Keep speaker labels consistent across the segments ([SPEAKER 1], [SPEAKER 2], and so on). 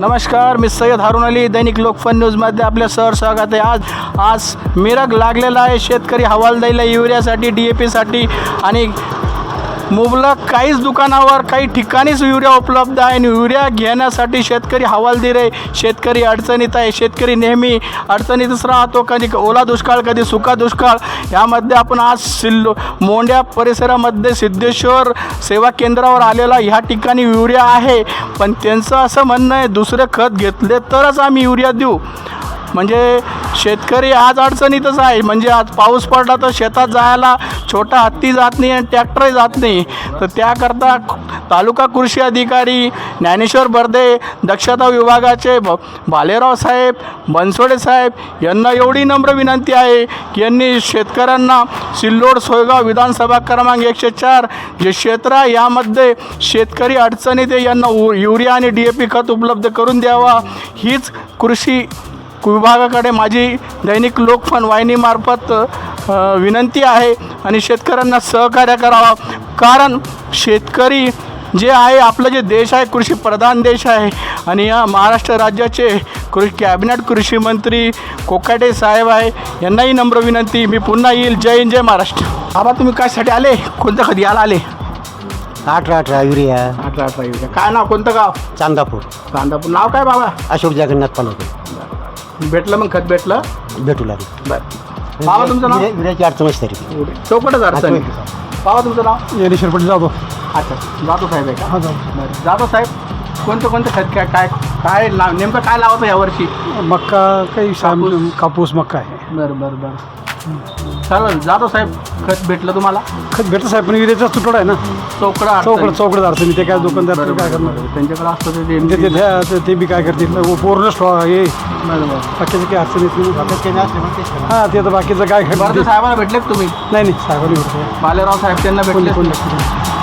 [SPEAKER 1] नमस्कार मी सय्यद हारून अली दैनिक लोकफन न्यूजमध्ये आपल्या सर स्वागत आहे. आज आज मिरग लागलेला आहे. शेतकरी हवालदाईला युरियासाठी डी ए पीसाठी आणि मुबलक काहीच दुकानावर काही ठिकाणीच युरिया उपलब्ध आहे आणि युरिया घेण्यासाठी शेतकरी हवालदिर आहे शेतकरी अडचणीत आहे. शेतकरी नेहमी अडचणीतच राहतो. कधी ओला दुष्काळ कधी सुका दुष्काळ. यामध्ये आपण आज सिल्लो मोंड्या परिसरामध्ये सिद्धेश्वर सेवा केंद्रावर आलेला ह्या ठिकाणी युरिया आहे. पण त्यांचं असं म्हणणं आहे दुसरं खत घेतले तरच आम्ही युरिया देऊ. म्हणजे शेतकरी आज अडचणीतच आहे. म्हणजे आज पाऊस पडला तर शेतात जायला छोटा हत्ती जात नाही आणि ट्रॅक्टरही जात नाही. तर त्याकरता तालुका कृषी अधिकारी ज्ञानेश्वर बर्दे दक्षता विभागाचे ब भालेराव साहेब बनसोडे साहेब यांना एवढी नम्र विनंती आहे की यांनी शेतकऱ्यांना सिल्लोड सोयगाव विधानसभा क्रमांक एकशे चार जे क्षेत्र आहे यामध्ये शेतकरी अडचणीत यांना उ युरिया आणि डी ए पी खत उपलब्ध करून द्यावा. हीच कृषी विभागाकडे माझी दैनिक लोकफन वाहिनीमार्फत विनंती आहे आणि शेतकऱ्यांना सहकार्य करावा. कारण शेतकरी जे आहे आपलं जे देश आहे कृषी प्रधान देश आहे आणि या महाराष्ट्र राज्याचे कृषी कॅबिनेट कृषी मंत्री कोकाटे साहेब आहे यांनाही नम्र विनंती. मी पुन्हा येईल. जय हिंद जय महाराष्ट्र. बाबा तुम्ही कायसाठी आले? कोणतं कधी याला आले?
[SPEAKER 2] अठरा अठरा युरिया.
[SPEAKER 1] अठरा अठरा युरिया. काय नाव? कोणतं गाव?
[SPEAKER 2] चांदापूर.
[SPEAKER 1] कांदापूर नाव काय बाबा?
[SPEAKER 2] अशोक जगन्नाथ पालवते
[SPEAKER 1] भेटलं मग खत भेटलं?
[SPEAKER 2] भेटू लागले
[SPEAKER 1] बरं. बाबा तुमचं नाव?
[SPEAKER 2] युरियाची अडचणच तरी
[SPEAKER 1] चौकटच अडचण बाबा तुमचं नाव?
[SPEAKER 3] ज्ञानेश्वर पटेल जाधव
[SPEAKER 1] अच्छा जातो साहेब आहे का?
[SPEAKER 3] हा जाऊ
[SPEAKER 1] बरं. जातो साहेब कोणतं कोणतं खत काय काय काय लाव नेमकं काय लावतं यावर्षी?
[SPEAKER 3] मक्का काही साम कापूस मक्का आहे.
[SPEAKER 1] बरं बरं बरं. चालेल जातो साहेब खत भेटलं तुम्हाला?
[SPEAKER 3] खत भेटत साहेब पण विरेचा तुटवडा आहे ना.
[SPEAKER 1] चौकडा
[SPEAKER 3] चौकड चौकड अडचणी ते काय दुकानदार काय करणार.
[SPEAKER 1] त्यांच्याकडे असतं ते- ते
[SPEAKER 3] ते ते- ते ते- ते बी काय करतील? व पूर्ण स्टॉ हे. बाकीचं काही अडचण येत नाही. हां ते तर बाकीचं काय
[SPEAKER 1] बरं
[SPEAKER 3] करणार
[SPEAKER 1] ते साहेबांना भेटले का तुम्ही?
[SPEAKER 3] नाही नाही साहेबांनी भेटतो
[SPEAKER 1] बालेराव साहेब त्यांना
[SPEAKER 3] कोणी
[SPEAKER 1] भेटले
[SPEAKER 3] कोणी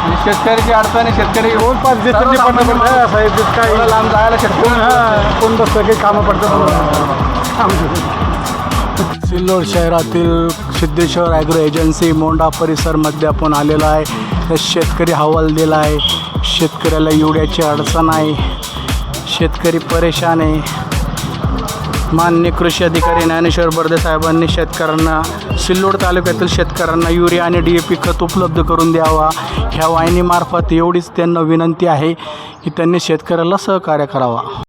[SPEAKER 1] आणि शेतकऱ्याची अडचण आहे शेतकरी
[SPEAKER 3] कोण पाच पडणं पडणं हा, साहेब ते काय
[SPEAKER 1] एवढं लांब जायला शेतकरी
[SPEAKER 3] हां कोण बसतं काही कामं पडतात.
[SPEAKER 1] सिल्लोड शहरातील सिद्धेश्वर ॲग्रो एजन्सी मोंडा परिसरमध्ये आपण आलेलो आहे. तर शेतकरी हवाल दिला आहे. शेतकऱ्याला युरियाची अडचण आहे. शेतकरी परेशान आहे. मान्य कृषी अधिकारी ज्ञानेश्वर बर्दे साहेबांनी शेतकऱ्यांना सिल्लोड तालुक्यातील शेतकऱ्यांना युरिया आणि डी ए पी खत उपलब्ध करून द्यावा. ह्या वाहिनीमार्फत एवढीच त्यांना विनंती आहे की त्यांनी शेतकऱ्याला सहकार्य करावा.